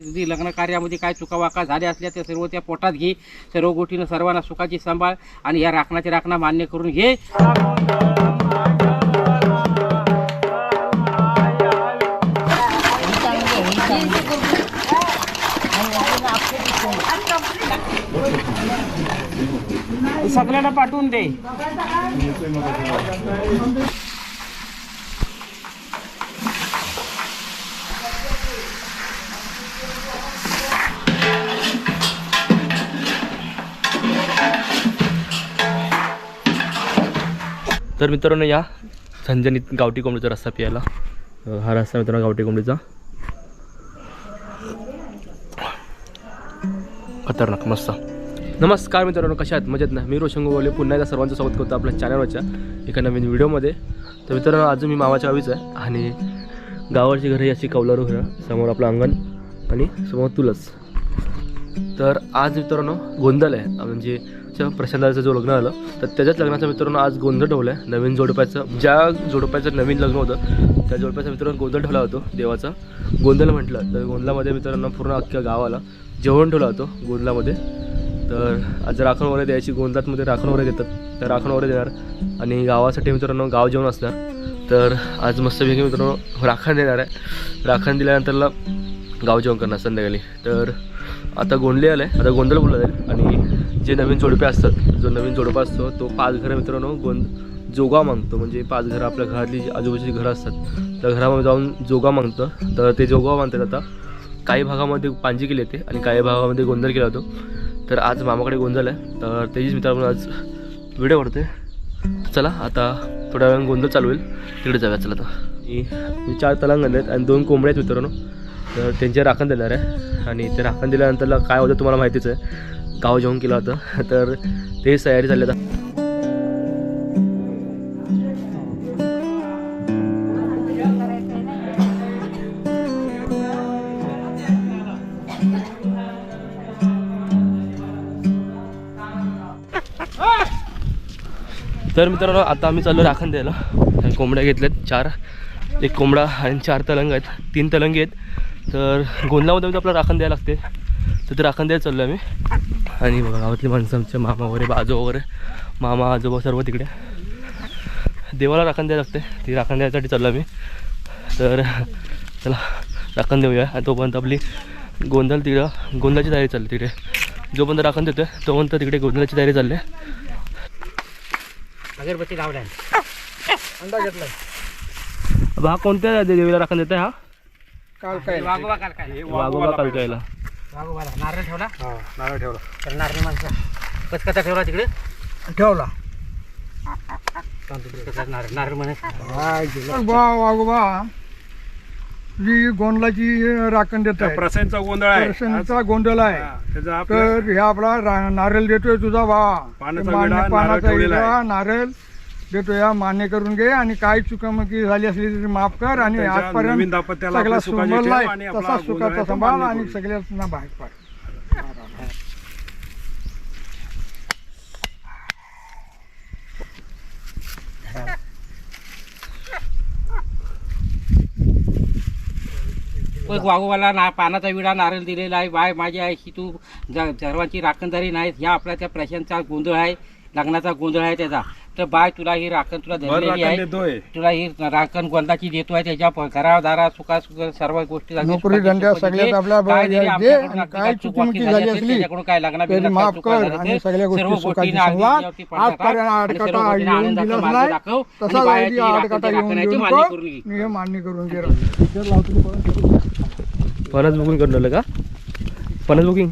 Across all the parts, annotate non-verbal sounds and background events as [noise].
लग्न कार्यामध्ये काय चुकावाका झाल्या असल्या त्या सर्व त्या पोटात घे. सर्व गोष्टीनं सर्वांना सुखाची सांभाळ आणि या राखणाची राखणा मान्य करून घे. सगळ्यांना पाठवून दे. तर मित्रांनो या झंझणीत गावठी कोंबडीचा रस्ता प्यायला. हा रस्ता मित्रांनो गावठी कोंबडीचा. खतरनाक मस्त. नमस्कार मित्रांनो कशा आहेत? मजेत ना? मी रोशन गोवाले पुन्हा एकदा सर्वांचं स्वागत करतो आपल्या चॅनलवरच्या एका नवीन व्हिडिओमध्ये. तर मित्रांनो अजून मी मामाच्या गावीच आहे आणि गावाची घरं ही अशी कौलारू घरं समोर आपलं अंगण आणि समोर तुलस तर आज मित्रांनो गोंधळ आहे. म्हणजे प्रशांताचं जो लग्न आलं तर त्याच्याच लग्नाचं मित्रांनो आज गोंधळ ठेवलं आहे नवीन जोडप्याचं ज्या जोडप्याचं नवीन लग्न होतं त्या जोडप्याचा मित्रांनो गोंधळ ठेवला होतो देवाचा. गोंधळ म्हटलं तर गोंधळामध्ये मित्रांनो पूर्ण अख्ख्या गावाला जेवण ठेवला होतो गोंधळामध्ये तर आज राखण वगैरे द्यायची गोंधळातमध्ये राखण वगैरे देतात तर राखण वगैरे देणार. आणि गावासाठी मित्रांनो गाव जेवण असणार. तर आज मस्तपैकी मित्रांनो राखण देणार आहे. राखण दिल्यानंतरला गाव जेवण करणार संध्याकाळी. तर आता गोंधले आलं आहे आता गोंधळ बोलला जाईल. आणि जे नवीन जोडपे असतात जो नवीन जोडपा असतो तो पाच घरं मित्रांनो. गोंद जोगा मागतो. म्हणजे पाच घरं आपल्या घरातली जी आजूबाजूची घरं असतात त्या घरामध्ये जाऊन जोगा मागतं. तर ते जोगा मागतात आता. काही भागामध्ये पांजी केली येते आणि काही भागामध्ये गोंधळ केला जातो तर आज मामाकडे गोंधळ आहे. तर तेजीच मित्रांनो आज व्हिडिओ करते चला आता थोड्या वेळानं गोंधळ चालू होईल. तिकडे जाऊया चला आता. ही ही चार आहेत आणि दोन कोंबड्या आहेत मित्रांनो. तर त्यांचे राखण देणार आहे. आणि ते राखण दिल्यानंतरला काय होतं तुम्हाला माहितीच आहे. गाव जेवण केलं होतं. [laughs] तर तेच तयारी झाली आता. तर मित्रांनो आता आम्ही चाललो राखण द्यायला. कोंबड्या घेतल्यात चार. एक कोंबडा आणि चार तलंग आहेत. तीन तलंगी आहेत. तर गोंधळामध्ये आपल्याला राखण द्यायला लागते. तर ते राखण द्यायला चाललो आम्ही. आणि बघा गावातली माणसं आमचे मामा वगैरे बाजू वगैरे. मामा आजोबा सर्व तिकडे. देवाला राखण द्यायला लागते. ती राखण द्यायसाठी चाललो आम्ही. तर चला राखण देऊया. आणि तोपर्यंत आपली गोंधळ तिकडं गोंधळाची तयारी चालली तिकडे. जोपर्यंत राखण देतोय तोपर्यंत तिकडे गोंधळाची तयारी चालली आहे. अगरबत्ती लावलाय. हा कोणत्या देवीला राखण देत आहे हा? काल काय? वागोबा काल काय? वाघोबा कालकायला वागोबाला नारळ ठेवला? हा नारळ ठेवला. तर नारळी माणसं. कचकचा ठेवला तिकडे? ठेवला. कसा? नारळ नारळ म्हणे. बा वागोबा जी गोंधळाची राखण देत आहे. प्रसंगचा गोंधळ आहे. प्रसन्नचा गोंधळ आहे. हा, त्याचा आपलं तर हे आपला नारळ देतोय तुझा भावा पानाचा नारळ देतोय या मान्य करून घे आणि काय चुकामुकी झाली असली तरी माफ कर आणि आजपर्यंत सगळा तसा सुखाचा सांभाळ आणि. सगळ्यांना बाहेर पाड. मग वाघोबाला ना पानाचा विडा नारळ दिलेला आहे. बाय माझी आहे की तू सर्वांची राखणदारी नाही ह्या आपल्या त्या प्रशांतचा गोंधळ आहे. लग्नाचा गोंधळ आहे त्याचा. तर बाय तुला ही राखण तुला धरलेली आहे. देतोय. तुला ही राखण गोंदाची देतोय. त्याच्या प- घरादारा सुखा सुख सर्व गोष्टी नोकरी सुखाची. सगळ्यात आपल्या काय जरी आमच्याकडून आणि अगदी काय काही चूक चुकीमुकी वाकी झाली असेल, असली त्याच्याकडून काय लग्ना तरी माफ चूक कर आणि सगळ्या सर्व गोष्टी सुखाची गोष्टींना अगदी संवाद. त्यावरती पडदा टाक आजपर्यंत आणि आडकाटा सर्व गोष्टींना येऊन आनंदाचं दिलाच मार्ग नाही. दाखव आणि तसा बायाची राखणची येऊन राखणाची देऊ मान्य नको करून घे. मी हे मान्य करून घे. फणस बुकिंग करून राहिलं का? फणस बुकिंग?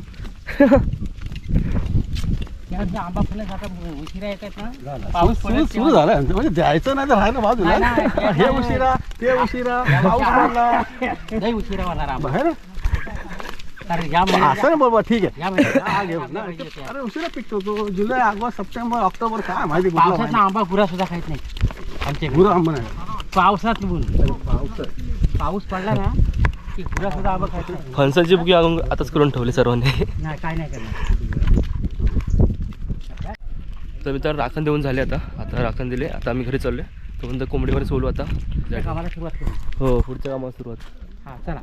आंबा फुलं आता उशिरा येतात ना? पाऊस सुरू तेव्हा. झालं. म्हणजे द्यायचं नाही तर राहिलं बाजूला. नाही, नाही. हे उशिरा ते उशिरा [laughs] पाऊस पडला. [laughs] लई उशिरा होणार आंबा. बाहेर कारण या महिन्यात असं ना बाबा ठीक आहे. या महिन्यात हा. अरे उशिरा पिकतो तो. जुलै ऑगस्ट सप्टेंबर ऑक्टोबर काय माहिती कुठला पावसात महिना. आंबा गुरा सुद्धा खायत नाही. आमच्या गुरु आंबा नाही. पावसात ऊन पाऊस पडला ना की गुरा सुद्धा आंबा खायत नाही. फणसाची बुकिंग आताच करून ठेवली सर्वांनी. नाही काय नाही करणार. [laughs] तर मित्रांनो राखण देऊन झाले आता. आता राखण दिले. आता आम्ही घरी चाललो तोपर्यंत कोंबडीवर सोलू आता. त्या कामाला सुरुवात करू. हो पुढच्या कामाला सुरुवात. हा चला.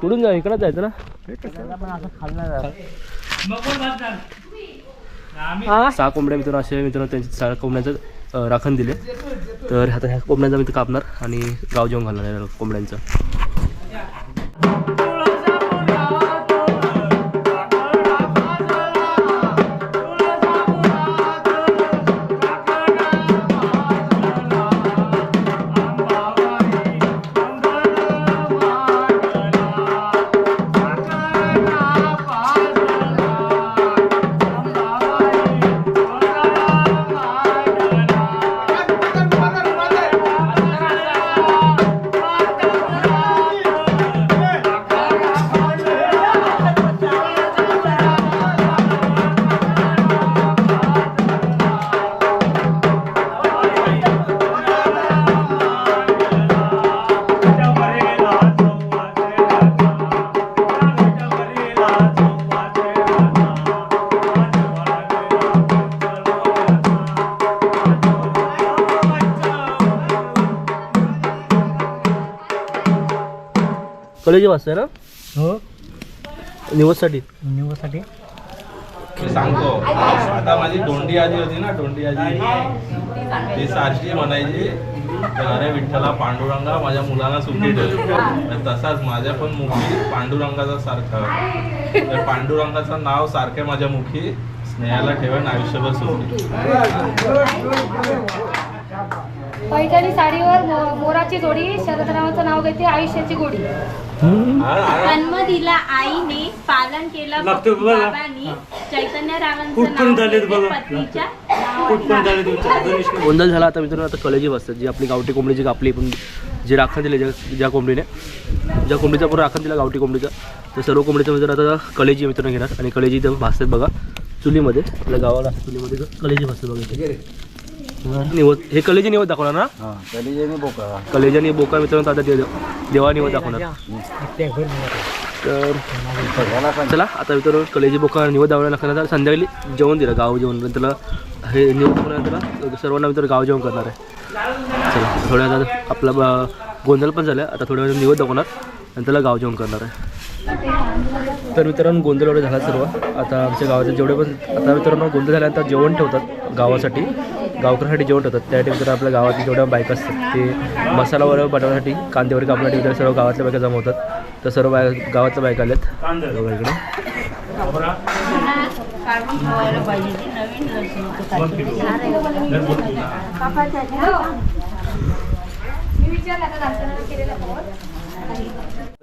कुठून जा इकडं जायचं ना? सहा कोंबड्या मित्रांनो असे मित्रांनो त्यांचे सहा कोंबड्यांचं राखण दिले. तर आता ह्या कोंबड्यांचा मी कापणार आणि गाव जेवण घालणार आहे कोंबड्यांचं. कॉलेज वाजता ना? हो. निवडसाठी निवडसाठी मी सांगतो. आता माझी दोंडी आजी होती ना दोंडी आजी. ती सारखी म्हणायची तर अरे विठ्ठला पांडुरंगा माझ्या मुलांना सुखी ठेव. तर तसाच माझ्या पण मुखी पांडुरंगाचा सारखा. तर पांडुरंगाचं नाव सारखे माझ्या मुखी स्नेहाला ठेवून आयुष्यभर सुखी पैठणी साडीवर मो- मोराची जोडी शरदरावाचं नाव घेते आयुष्याची गोडी. हा, हा. जन्म दिला आईने पालन केलं बाबांनी चैतन्य पत्नीच्या नावावर. गोंधळ झाला आता मित्रांनो आता कलेजी वाजतात जी आपली गावठी कोंबडी जी कापली पण जे राखण दिले ज्या ज्या कोंबडीने. ज्या कोंबडीचा पूर्ण राखण दिला गावठी कोंबडीचा. तर सर्व कोंबडीचं मित्रांनो आता कलेजी मित्रांनो घेणार. आणि कलेजी इथं भासतात बघा. चुलीमध्ये आपल्या गावाला चुलीमध्ये इथं कलेजी भासतात बघा इथे. निवत हे कलेजी निवत दाखवणार ना? कलेजी आणि बोका. मित्रांनो आता दे- देवा निवत दाखवणार. तर चला आता मित्रांनो कलेजी बोका निवत दाखवल्या नंतर संध्याकाळी जेवण दिलं गाव जेवण. त्याला हे निवड दाखवल्यानंतर सर्वांना मित्र गाव जेवण करणार आहे. चला थोड्या आता आपला गोंधळ पण झाला. आता थोड्या वेळ निवड दाखवणार आणि त्याला गाव जेवण करणार आहे. तर मित्रांनो गोंधळ वगैरे झाला सर्व. आता आमच्या गावाचे जेवढे पण आता मित्रांनो गोंधळ झाल्यानंतर जेवण ठेवतात गावासाठी. गावकऱ्यांसाठी जेवण ठेवतात. ठिकाणी तर आपल्या गावातील जेवढ्या बायका असतात ते मसाला वगैरे बनवण्यासाठी कांदे वगैरे कापण्यासाठी इतर सर्व गावातल्या बायका जमा होतात तर सर्व बाय गावातल्या बायका आल्यात. बघा इकडे.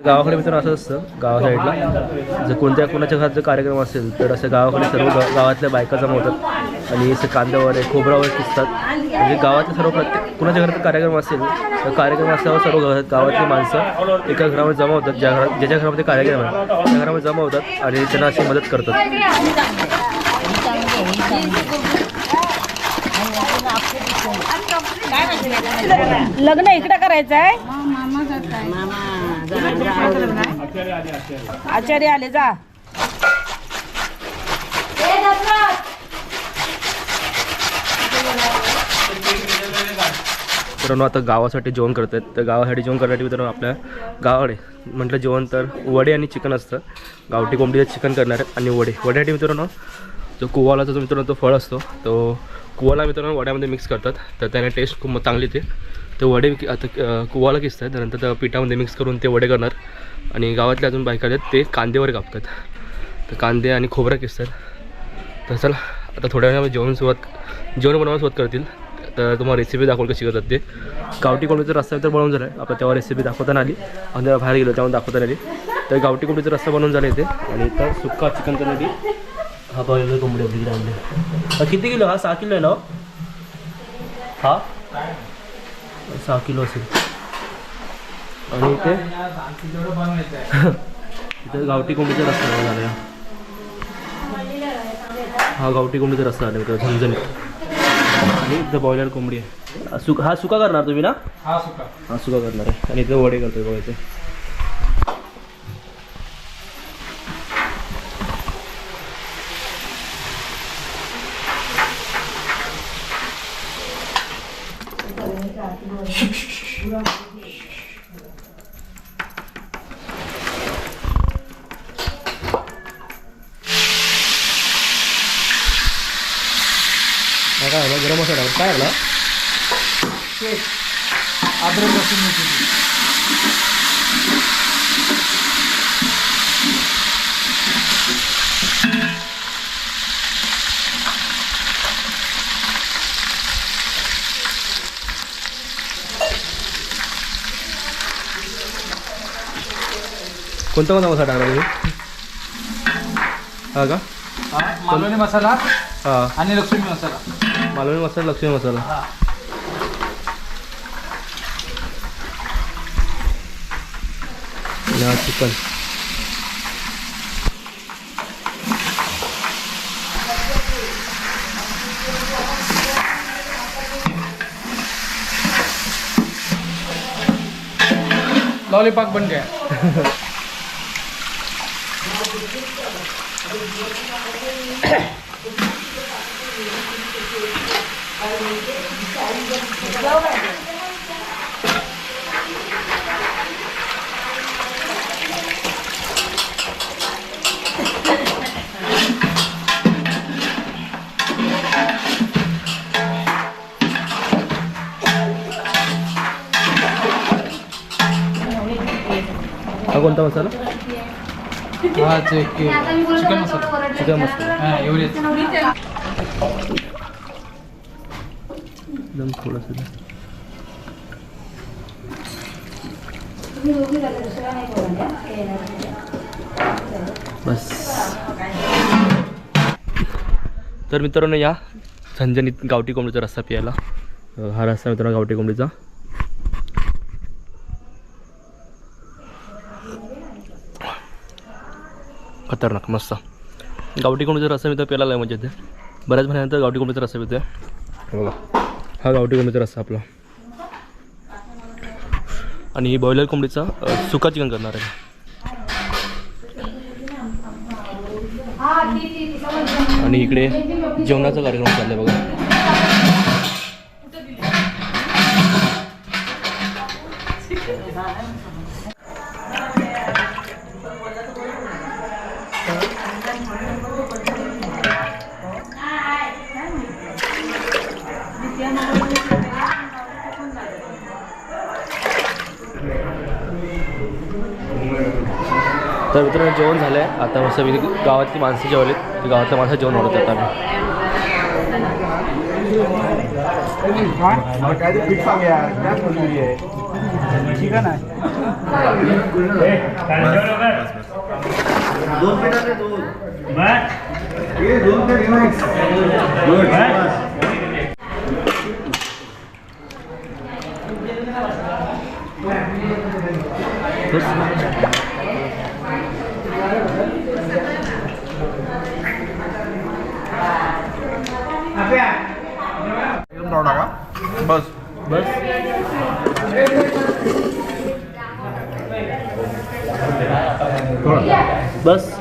गावाकडे मित्र असं असतं गावा साईडला. जर कोणत्या कोणाच्या घरात जर कार्यक्रम असेल तर असं गावाकडे सर्व गावातल्या बायका जमा होतात आणि असं कांद्यावर वगैरे खोबरा वगैरे किसतात म्हणजे गावातले सर्व प्रत्येक कुणाच्या घरात कार्यक्रम असेल तर कार्यक्रम असल्यावर सर्व गावातली माणसं एका घरामध्ये जमा होतात ज्या घरात ज्याच्या घरामध्ये कार्यक्रम आहे त्या घरामध्ये जमा होतात आणि त्यांना अशी मदत करतात. लग्न इकडे करायचं आहे आचार्य आले जा. मित्रांनो आता गावासाठी जेवण करत आहेत तर गावासाठी जेवण करण्यासाठी मित्रांनो आपल्या गावाकडे म्हटलं जेवण तर वडे आणि चिकन असतं. गावठी कोंबडीचं चिकन करणार आहेत आणि वडे. वड्यासाठी मित्रांनो जो कुवालाचा जो मित्रांनो तो फळ असतो तो कुवाला मित्रांनो वड्यामध्ये मिक्स करतात. तर त्याने टेस्ट खूप चांगली येते. ते वडे आता कुवाला कुवाला किसतात त्यानंतर त्या पिठामध्ये मिक्स करून ते वडे करणार. आणि गावातले अजून बायका आहेत ते कांदेवर कापतात. तर कांदे आणि खोबरं किसतात. तर चला आता थोड्या वेळामध्ये जेवण सुरुवात जेवण बनवायला सुरुवात करतील. तर तुम्हाला रेसिपी दाखवलं कशी करतात ते. गावठी कोंबडीचा रस्ता तर बनवून झाला आहे आपण तेव्हा रेसिपी दाखवताना आली. आणि तेव्हा बाहेर गेलो तेव्हा दाखवताना आली. तर गावठी कोंबडीचा रस्ता बनवून झाला इथे. आणि इथं सुक्का चिकन करण्यासाठी हा पाहिजे कोंबडी आपली आणली. किती किलो? हा सहा किलो आहे ना हो? हा? सहा किलो असेल. आणि इथे? इथे गावठी कोंबडीचा रस्ता झाला आहे हा गावठी कोंबडीचा रस्ता आला मित्र झणझणीत. आणि इथं बॉयलर कोंबडी आहे. सुका हा सुका करणार तुम्ही ना? हा सुका. हा सुका करणार आहे. आणि इथं वडे करतोय बघा अद्रक लसूण मिरची कोणता कोणता मसाला टाकला तुम्ही? हा का? मालवणी मसाला हां. आणि लक्ष्मी मसाला. मालवणी मसाला लक्ष्मी मसाला. हा. चिकन लॉलीपॉप बन गया हा कोणता मसाला? हा चिकन आता मी बोलतो ना, थोडं वरडलं चिकन. मसाला हा एवढेच एकदम थोडंसं. बस. तर मित्रांनो या झणझणीत गावठी कोंबडीचा रस्सा प्यायला हा रस्सा मित्रांनो गावठी कोंबडीचा. खतरनाक मस्त. गावठी कोंबडीचा रस्सा मित्र प्यायला आहे म्हणजे ते बऱ्याच महिन्यानंतर गावठी कोंबडीचा रस्सा हे बघा. हा गावठी कोंबडीचा रस्सा आपला. आणि बॉयलर कोंबडीचा सुका चिकन करणार आहे. हा. आणि इकडे जेवणाचा कार्यक्रम चाललाय बघा. तर मित्रांनो जेवण झालं आहे आता मस्त मी गावातली माणसं जेवलीत. ते गावातल्या माणसं जेवण वाढत आता आम्ही काय ते पीठ सांग यार काय बोलली आहे चिकन आहे दोन पिठाचे दोन हे दोन प्लेट घेऊन एकदम टाका बस बस बस